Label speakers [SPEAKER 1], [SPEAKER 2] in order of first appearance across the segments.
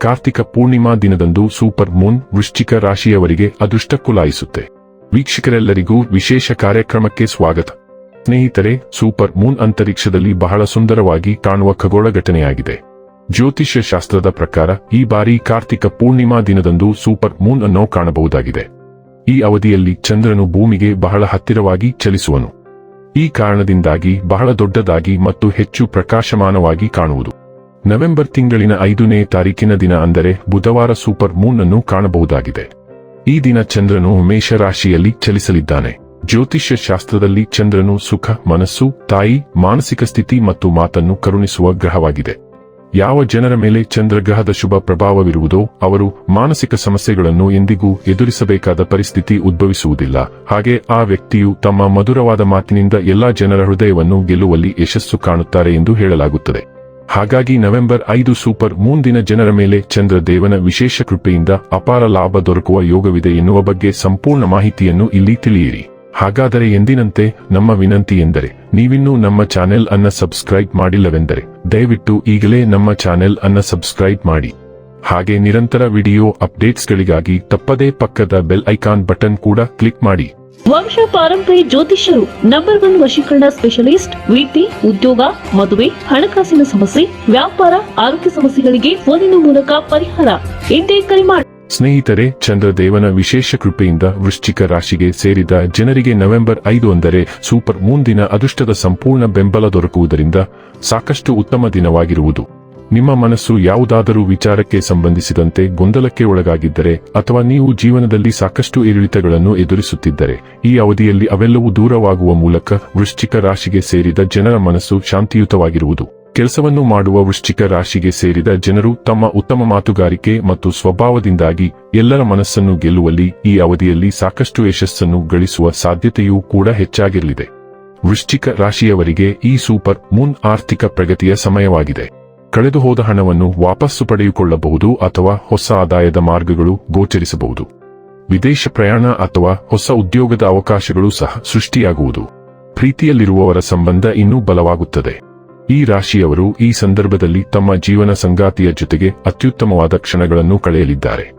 [SPEAKER 1] ಕಾರ್ತಿಕ ಪೂರ್ಣಿಮಾ ದಿನದಂದು super Moon ವೃಶ್ಚಿಕ ರಾಶಿಯವರಿಗೆ ಅದೃಷ್ಟ ಕುಲಾಯಿಸುತ್ತೆ. ವೀಕ್ಷಕರೆಲ್ಲರಿಗೂ ವಿಶೇಷ ಕಾರ್ಯಕ್ರಮಕ್ಕೆ ಸ್ವಾಗತ. ಸ್ನೇಹಿತರೆ, ಸೂಪರ್ ಮೂನ್ ಅಂತರಿಕ್ಷದಲ್ಲಿ ಬಹಳ ಸುಂದರವಾಗಿ ಕಾಣುವ ಖಗೋಳ ಘಟನೆಯಾಗಿದೆ. ಜ್ಯೋತಿಷ್ಯ ಶಾಸ್ತ್ರದ ಪ್ರಕಾರ ಈ ಬಾರಿ ಕಾರ್ತಿಕ ಪೂರ್ಣಿಮಾ ದಿನದಂದು ಸೂಪರ್ ಮೂನ್ ಅನ್ನು ಕಾಣಬಹುದಾಗಿದೆ. ಈ ಅವಧಿಯಲ್ಲಿ ಚಂದ್ರನು ಭೂಮಿಗೆ ಬಹಳ ಹತ್ತಿರವಾಗಿ ಚಲಿಸುವನು. ಈ ಕಾರಣದಿಂದಾಗಿ ಬಹಳ ದೊಡ್ಡದಾಗಿ ಮತ್ತು ಹೆಚ್ಚು ಪ್ರಕಾಶಮಾನವಾಗಿ ಕಾಣುವುದು. ನವೆಂಬರ್ ತಿಂಗಳಿನ ಐದನೇ ತಾರೀಕಿನ ದಿನ ಅಂದರೆ ಬುಧವಾರ ಸೂಪರ್ ಮೂನ್ ಅನ್ನು ಕಾಣಬಹುದಾಗಿದೆ. ಈ ದಿನ ಚಂದ್ರನು ಮೇಷರಾಶಿಯಲ್ಲಿ ಚಲಿಸಲಿದ್ದಾನೆ. ಜ್ಯೋತಿಷ್ಯ ಶಾಸ್ತ್ರದಲ್ಲಿ ಚಂದ್ರನು ಸುಖ, ಮನಸ್ಸು, ತಾಯಿ, ಮಾನಸಿಕ ಸ್ಥಿತಿ ಮತ್ತು ಮಾತನ್ನು ಕರುಣಿಸುವ ಗ್ರಹವಾಗಿದೆ. ಯಾವ ಜನರ ಮೇಲೆ ಚಂದ್ರಗ್ರಹದ ಶುಭ ಪ್ರಭಾವವಿರುವುದೋ ಅವರು ಮಾನಸಿಕ ಸಮಸ್ಯೆಗಳನ್ನು ಎಂದಿಗೂ ಎದುರಿಸಬೇಕಾದ ಪರಿಸ್ಥಿತಿ ಉದ್ಭವಿಸುವುದಿಲ್ಲ. ಹಾಗೆ ಆ ವ್ಯಕ್ತಿಯು ತಮ್ಮ ಮಧುರವಾದ ಮಾತಿನಿಂದ ಎಲ್ಲಾ ಜನರ ಹೃದಯವನ್ನು ಗೆಲ್ಲುವಲ್ಲಿ ಯಶಸ್ಸು ಕಾಣುತ್ತಾರೆ ಎಂದು ಹೇಳಲಾಗುತ್ತದೆ. ಹಾಗಾಗಿ ನವೆಂಬರ್ ಐದು ಸೂಪರ್ ಮೂನ್ ದಿನ ಜನರ ಮೇಲೆ ಚಂದ್ರ ದೇವನ ವಿಶೇಷ ಕೃಪೆಯಿಂದ ಅಪಾರ ಲಾಭ ದೊರಕುವ ಯೋಗವಿದೆ ಎನ್ನುವ ಬಗ್ಗೆ ಸಂಪೂರ್ಣ ಮಾಹಿತಿಯನ್ನು ಇಲ್ಲಿ ತಿಳಿಯಿರಿ. ಹಾಗಾದರೆ ಎಂದಿನಂತೆ ನಮ್ಮ ವಿನಂತಿ ಎಂದರೆ, ನೀವಿನ್ನೂ ನಮ್ಮ ಚಾನೆಲ್ ಅನ್ನ ಸಬ್ಸ್ಕ್ರೈಬ್ ಮಾಡಿಲ್ಲವೆಂದರೆ, ದಯವಿಟ್ಟು ಈಗಲೇ ನಮ್ಮ ಚಾನೆಲ್ ಅನ್ನ ಸಬ್ಸ್ಕ್ರೈಬ್ ಮಾಡಿ. ಹಾಗೆ ನಿರಂತರ ವಿಡಿಯೋ ಅಪ್ಡೇಟ್ಸ್ಗಳಿಗಾಗಿ ತಪ್ಪದೇ ಪಕ್ಕದ ಬೆಲ್ ಐಕಾನ್ ಬಟನ್ ಕೂಡ ಕ್ಲಿಕ್ ಮಾಡಿ.
[SPEAKER 2] ವಂಶ ಪಾರಂಪರ್ಯ ಜ್ಯೋತಿಷ್ಯರು ನಂಬರ್ ಒನ್ ವಶೀಕರಣ ಸ್ಪೆಷಲಿಸ್ಟ್ ವೃತ್ತಿ ಉದ್ಯೋಗ, ಮದುವೆ, ಹಣಕಾಸಿನ ಸಮಸ್ಯೆ, ವ್ಯಾಪಾರ, ಆರೋಗ್ಯ ಸಮಸ್ಯೆಗಳಿಗೆ ಫೋನಿನ ಮೂಲಕ ಪರಿಹಾರ. ಇಂದೇ ಕರೆ ಮಾಡಿ
[SPEAKER 1] ಸ್ನೇಹಿತರೆ, ಚಂದ್ರದೇವನ ವಿಶೇಷ ಕೃಪೆಯಿಂದ ವೃಶ್ಚಿಕ ರಾಶಿಗೆ ಸೇರಿದ ಜನರಿಗೆ ನವೆಂಬರ್ ಐದು ಅಂದರೆ ಸೂಪರ್ ಮೂನ್ ದಿನ ಅದೃಷ್ಟದ ಸಂಪೂರ್ಣ ಬೆಂಬಲ ದೊರಕುವುದರಿಂದ ಸಾಕಷ್ಟು ಉತ್ತಮ ದಿನವಾಗಿರುವುದು. ನಿಮ್ಮ ಮನಸ್ಸು ಯಾವುದಾದರೂ ವಿಚಾರಕ್ಕೆ ಸಂಬಂಧಿಸಿದಂತೆ ಗೊಂದಲಕ್ಕೆ ಒಳಗಾಗಿದ್ದರೆ ಅಥವಾ ನೀವು ಜೀವನದಲ್ಲಿ ಸಾಕಷ್ಟು ಏರಿಳಿತಗಳನ್ನು ಎದುರಿಸುತ್ತಿದ್ದರೆ, ಈ ಅವಧಿಯಲ್ಲಿ ಅವೆಲ್ಲವೂ ದೂರವಾಗುವ ಮೂಲಕ ವೃಶ್ಚಿಕ ರಾಶಿಗೆ ಸೇರಿದ ಜನರ ಮನಸ್ಸು ಶಾಂತಿಯುತವಾಗಿರುವುದು. ಕೆಲಸವನ್ನು ಮಾಡುವ ವೃಶ್ಚಿಕ ರಾಶಿಗೆ ಸೇರಿದ ಜನರು ತಮ್ಮ ಉತ್ತಮ ಮಾತುಗಾರಿಕೆ ಮತ್ತು ಸ್ವಭಾವದಿಂದಾಗಿ ಎಲ್ಲರ ಮನಸ್ಸನ್ನು ಗೆಲ್ಲುವಲ್ಲಿ ಈ ಅವಧಿಯಲ್ಲಿ ಸಾಕಷ್ಟು ಯಶಸ್ಸನ್ನು ಗಳಿಸುವ ಸಾಧ್ಯತೆಯೂ ಕೂಡ ಹೆಚ್ಚಾಗಿರಲಿದೆ. ವೃಶ್ಚಿಕ ರಾಶಿಯವರಿಗೆ ಈ ಸೂಪರ್ ಮೂನ್ ಆರ್ಥಿಕ ಪ್ರಗತಿಯ ಸಮಯವಾಗಿದೆ. ಕಳೆದು ಹೋದ ಹಣವನ್ನು ವಾಪಸ್ಸು ಪಡೆಯಿಕೊಳ್ಳಬಹುದು ಅಥವಾ ಹೊಸ ಆದಾಯದ ಮಾರ್ಗಗಳು ಗೋಚರಿಸಬಹುದು. ವಿದೇಶ ಪ್ರಯಾಣ ಅಥವಾ ಹೊಸ ಉದ್ಯೋಗದ ಅವಕಾಶಗಳು ಸಹ ಸೃಷ್ಟಿಯಾಗುವುದು. ಪ್ರೀತಿಯಲ್ಲಿರುವವರ ಸಂಬಂಧ ಇನ್ನೂ ಬಲವಾಗುತ್ತದೆ. ಈ ರಾಶಿಯವರು ಈ ಸಂದರ್ಭದಲ್ಲಿ ತಮ್ಮ ಜೀವನ ಸಂಗಾತಿಯ ಜೊತೆಗೆ ಅತ್ಯುತ್ತಮವಾದ ಕ್ಷಣಗಳನ್ನು ಕಳೆಯಲಿದ್ದಾರೆ.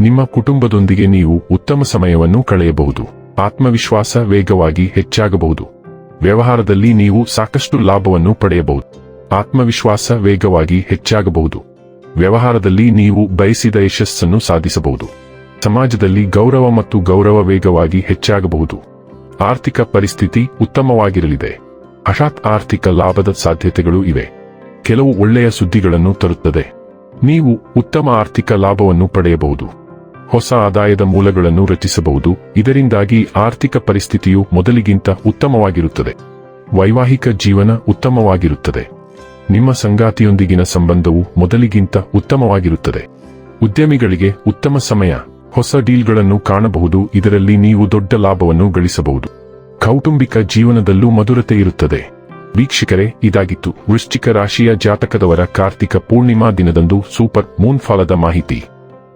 [SPEAKER 1] ನಿಮ್ಮ ಕುಟುಂಬದೊಂದಿಗೆ ನೀವು ಉತ್ತಮ ಸಮಯವನ್ನು ಕಳೆಯಬಹುದು. ಆತ್ಮವಿಶ್ವಾಸ ವೇಗವಾಗಿ ಹೆಚ್ಚಾಗಬಹುದು. ವ್ಯವಹಾರದಲ್ಲಿ ನೀವು ಸಾಕಷ್ಟು ಲಾಭವನ್ನು ಪಡೆಯಬಹುದು. ಆತ್ಮವಿಶ್ವಾಸ ವೇಗವಾಗಿ ಹೆಚ್ಚಾಗಬಹುದು. ವ್ಯವಹಾರದಲ್ಲಿ ನೀವು ಬಯಸಿದ ಯಶಸ್ಸನ್ನು ಸಾಧಿಸಬಹುದು. ಸಮಾಜದಲ್ಲಿ ಗೌರವ ಮತ್ತು ಗೌರವ ವೇಗವಾಗಿ ಹೆಚ್ಚಾಗಬಹುದು. ಆರ್ಥಿಕ ಪರಿಸ್ಥಿತಿ ಉತ್ತಮವಾಗಿರಲಿದೆ. ಹಠಾತ್ ಆರ್ಥಿಕ ಲಾಭದ ಸಾಧ್ಯತೆಗಳು ಇವೆ. ಕೆಲವು ಒಳ್ಳೆಯ ಸುದ್ದಿಗಳನ್ನು ತರುತ್ತದೆ. ನೀವು ಉತ್ತಮ ಆರ್ಥಿಕ ಲಾಭವನ್ನು ಪಡೆಯಬಹುದು. ಹೊಸ ಆದಾಯದ ಮೂಲಗಳನ್ನು ರಚಿಸಬಹುದು. ಇದರಿಂದಾಗಿ ಆರ್ಥಿಕ ಪರಿಸ್ಥಿತಿಯು ಮೊದಲಿಗಿಂತ ಉತ್ತಮವಾಗಿರುತ್ತದೆ. ವೈವಾಹಿಕ ಜೀವನ ಉತ್ತಮವಾಗಿರುತ್ತದೆ. ನಿಮ್ಮ ಸಂಗಾತಿಯೊಂದಿಗಿನ ಸಂಬಂಧವು ಮೊದಲಿಗಿಂತ ಉತ್ತಮವಾಗಿರುತ್ತದೆ. ಉದ್ಯಮಿಗಳಿಗೆ ಉತ್ತಮ ಸಮಯ, ಹೊಸ ಡೀಲ್ಗಳನ್ನು ಕಾಣಬಹುದು. ಇದರಲ್ಲಿ ನೀವು ದೊಡ್ಡ ಲಾಭವನ್ನು ಗಳಿಸಬಹುದು. ಕೌಟುಂಬಿಕ ಜೀವನದಲ್ಲೂ ಮಧುರತೆ ಇರುತ್ತದೆ. ವೀಕ್ಷಕರೇ, ಇದಾಗಿತ್ತು ವೃಶ್ಚಿಕ ರಾಶಿಯ ಜಾತಕದವರ ಕಾರ್ತಿಕ ಪೂರ್ಣಿಮಾ ದಿನದಂದು ಸೂಪರ್ ಮೂನ್ ಫಲದ ಮಾಹಿತಿ.